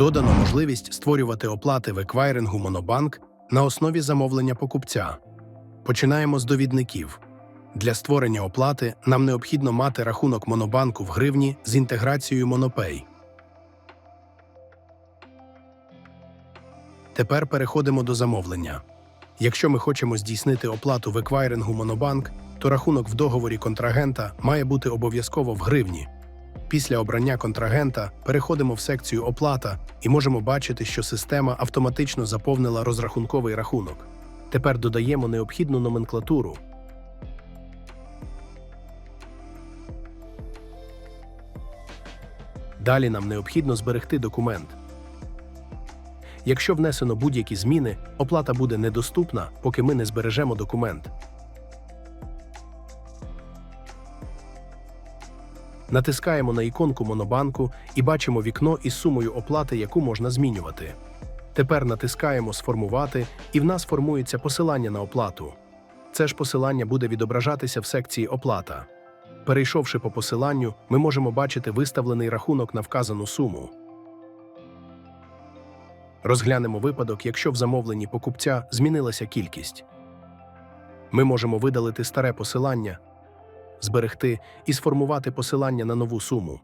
Додано можливість створювати оплати в еквайрингу Монобанк на основі замовлення покупця. Починаємо з довідників. Для створення оплати нам необхідно мати рахунок Монобанку в гривні з інтеграцією Монопей. Тепер переходимо до замовлення. Якщо ми хочемо здійснити оплату в еквайрингу Монобанк, то рахунок в договорі контрагента має бути обов'язково в гривні. Після обрання контрагента переходимо в секцію Оплата і можемо бачити, що система автоматично заповнила розрахунковий рахунок. Тепер додаємо необхідну номенклатуру. Далі нам необхідно зберегти документ. Якщо внесено будь-які зміни, оплата буде недоступна, поки ми не збережемо документ. Натискаємо на іконку Монобанку і бачимо вікно із сумою оплати, яку можна змінювати. Тепер натискаємо Сформувати, і в нас формується посилання на оплату. Це ж посилання буде відображатися в секції Оплата. Перейшовши по посиланню, ми можемо бачити виставлений рахунок на вказану суму. Розглянемо випадок, якщо в замовленні покупця змінилася кількість. Ми можемо видалити старе посилання, зберегти і сформувати посилання на нову суму.